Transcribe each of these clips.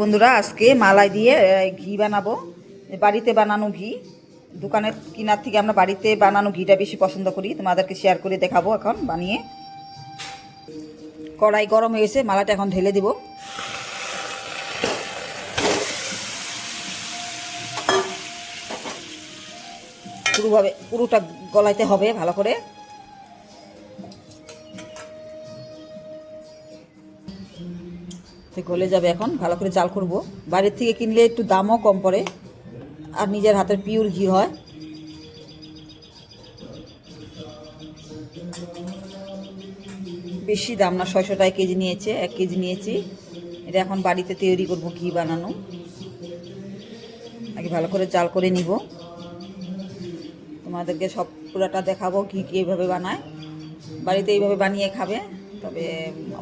বন্ধুরা, আজকে মালাই দিয়ে ঘি বানাবো। বাড়িতে বানানো ঘি। দোকানের কিনার থেকে আমরা বাড়িতে বানানো ঘিটা বেশি পছন্দ করি। তোমাদেরকে শেয়ার করে দেখাবো এখন বানিয়ে। কড়াই গরম হয়েছে মালাটা এখন ঢেলে দিব। পুরোভাবে, পুরোটা গলাইতে হবে ভালো করে। তো গলে যাবে এখন, ভালো করে জাল করব। বাইরের থেকে কিনলে একটু দামও কম পড়ে, আর নিজের হাতের পিওর ঘি হয়। বেশি দাম না, ছয়শো টাকা কেজি নিয়েছে, এক কেজি নিয়েছি। এটা এখন বাড়িতে তৈরি করব ঘি বানানো। আগে ভালো করে জাল করে নিব। তোমাদেরকে সব পুরাটা দেখাবো, ঘি কীভাবে বানায়। বাড়িতে এইভাবে বানিয়ে খাবে, তবে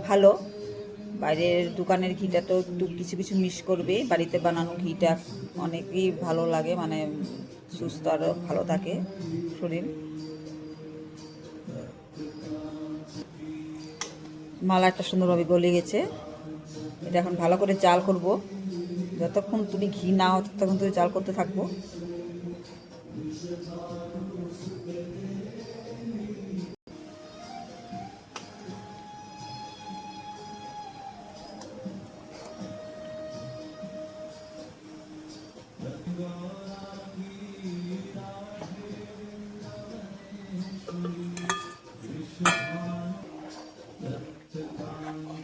ভালো। বাইরের দোকানের ঘিটা তো একটু কিছু কিছু মিস করবে। বাড়িতে বানানো ঘিটা অনেকই ভালো লাগে মানে সুস্থ আরও ভালো থাকে শরীর। মালাটা সুন্দরভাবে গলে গেছে। এটা এখন ভালো করে চাল করব। যতক্ষণ তুমি ঘি না হতো ততক্ষণ তুমি চাল করতে থাকব।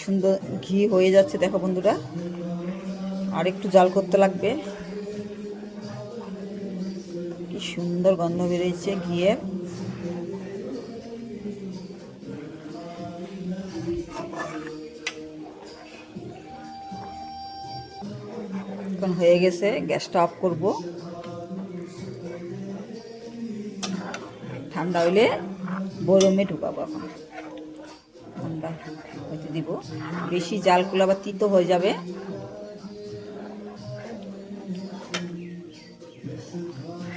সুন্দর ঘি হয়ে যাচ্ছে, দেখো বন্ধুরা। আর একটু জাল করতে লাগবে। কি সুন্দর গন্ধ বেরিয়েছে ঘিয়ের। এখন হয়ে গেছে, গ্যাসটা অফ করব। ঠান্ডা হইলে গরমে ঢুকাবো এখন। ঠান্ডা হইতে দিব। বেশি জালগুলো আবার তিতো হয়ে যাবে।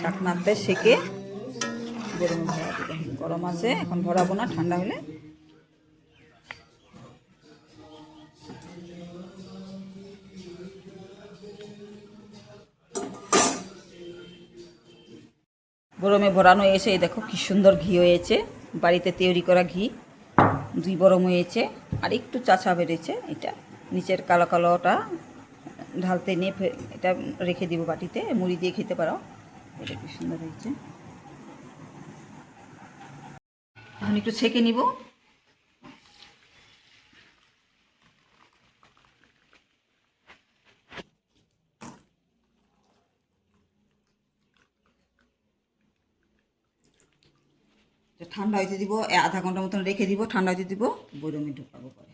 চাকনাতে সেকে গরমে ভরা গরম আছে, এখন ভরাবো না, ঠান্ডা হলে গরমে ভরানো এসে দেখো কি সুন্দর ঘি হয়েছে। বাড়িতে তৈরি করা ঘি। দুই বরম হয়েছে। আর একটু চাচা বেড়েছে। এটা নিচের কালো কালোটা ঢালতে নিয়ে এটা রেখে দিব বাটিতে। মুড়ি দিয়ে খেতে পারো। এটা কি সুন্দর হয়েছে। এখন একটু ছেঁকে নিব। ঠান্ডা হইতে দিব আধা ঘণ্টা মতন রেখে দিব ঠান্ডা হইতে দিব বৈরমে ঢুকাবো পরে।